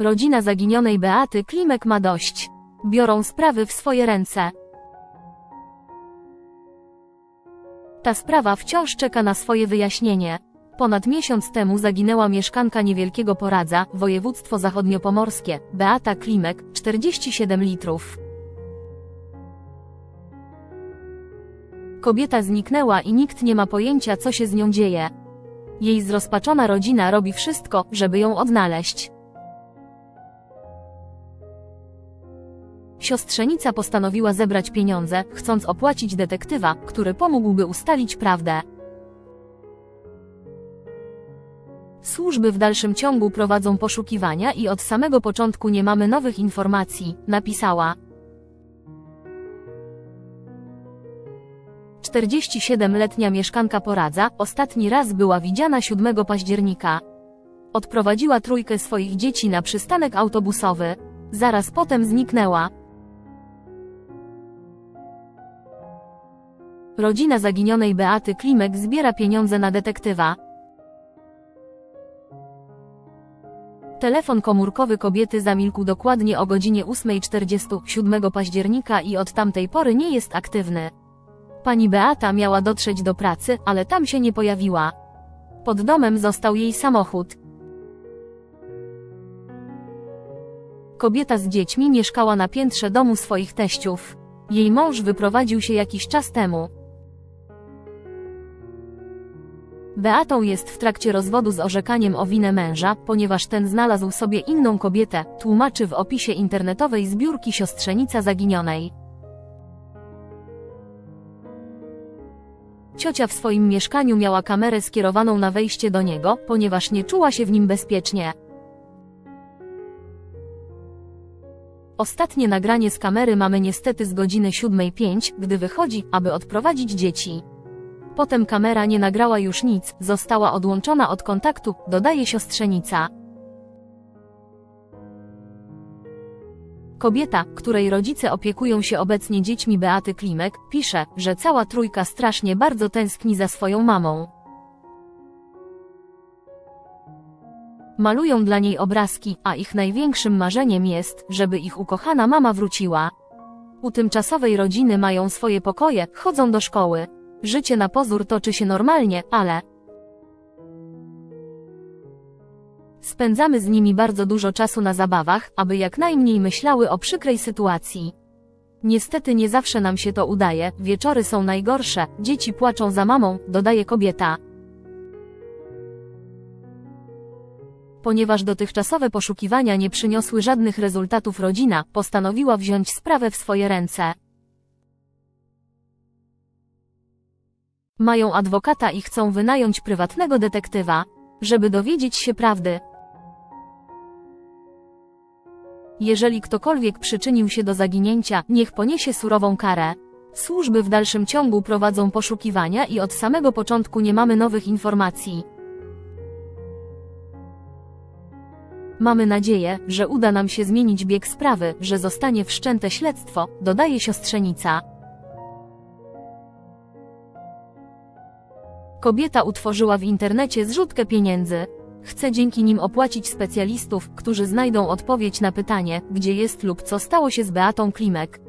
Rodzina zaginionej Beaty Klimek ma dość. Biorą sprawy w swoje ręce. Ta sprawa wciąż czeka na swoje wyjaśnienie. Ponad miesiąc temu zaginęła mieszkanka niewielkiego Poradza, województwo zachodniopomorskie, Beata Klimek, 47 litrów. Kobieta zniknęła i nikt nie ma pojęcia, co się z nią dzieje. Jej zrozpaczona rodzina robi wszystko, żeby ją odnaleźć. Siostrzenica postanowiła zebrać pieniądze, chcąc opłacić detektywa, który pomógłby ustalić prawdę. Służby w dalszym ciągu prowadzą poszukiwania i od samego początku nie mamy nowych informacji, napisała. 47-letnia mieszkanka Poradza ostatni raz była widziana 7 października. Odprowadziła trójkę swoich dzieci na przystanek autobusowy. Zaraz potem zniknęła. Rodzina zaginionej Beaty Klimek zbiera pieniądze na detektywa. Telefon komórkowy kobiety zamilkł dokładnie o godzinie 8.47 października i od tamtej pory nie jest aktywny. Pani Beata miała dotrzeć do pracy, ale tam się nie pojawiła. Pod domem został jej samochód. Kobieta z dziećmi mieszkała na piętrze domu swoich teściów. Jej mąż wyprowadził się jakiś czas temu. Beatą jest w trakcie rozwodu z orzekaniem o winę męża, ponieważ ten znalazł sobie inną kobietę, tłumaczy w opisie internetowej zbiórki siostrzenica zaginionej. Ciocia w swoim mieszkaniu miała kamerę skierowaną na wejście do niego, ponieważ nie czuła się w nim bezpiecznie. Ostatnie nagranie z kamery mamy niestety z godziny 7.05, gdy wychodzi, aby odprowadzić dzieci. Potem kamera nie nagrała już nic, została odłączona od kontaktu, dodaje siostrzenica. Kobieta, której rodzice opiekują się obecnie dziećmi Beaty Klimek, pisze, że cała trójka strasznie bardzo tęskni za swoją mamą. Malują dla niej obrazki, a ich największym marzeniem jest, żeby ich ukochana mama wróciła. U tymczasowej rodziny mają swoje pokoje, chodzą do szkoły. Życie na pozór toczy się normalnie, ale spędzamy z nimi bardzo dużo czasu na zabawach, aby jak najmniej myślały o przykrej sytuacji. Niestety nie zawsze nam się to udaje, wieczory są najgorsze, dzieci płaczą za mamą, dodaje kobieta. Ponieważ dotychczasowe poszukiwania nie przyniosły żadnych rezultatów rodzina, postanowiła wziąć sprawę w swoje ręce. Mają adwokata i chcą wynająć prywatnego detektywa, żeby dowiedzieć się prawdy. Jeżeli ktokolwiek przyczynił się do zaginięcia, niech poniesie surową karę. Służby w dalszym ciągu prowadzą poszukiwania i od samego początku nie mamy nowych informacji. Mamy nadzieję, że uda nam się zmienić bieg sprawy, że zostanie wszczęte śledztwo, dodaje siostrzenica. Kobieta utworzyła w internecie zrzutkę pieniędzy. Chce dzięki nim opłacić specjalistów, którzy znajdą odpowiedź na pytanie, gdzie jest lub co stało się z Beatą Klimek.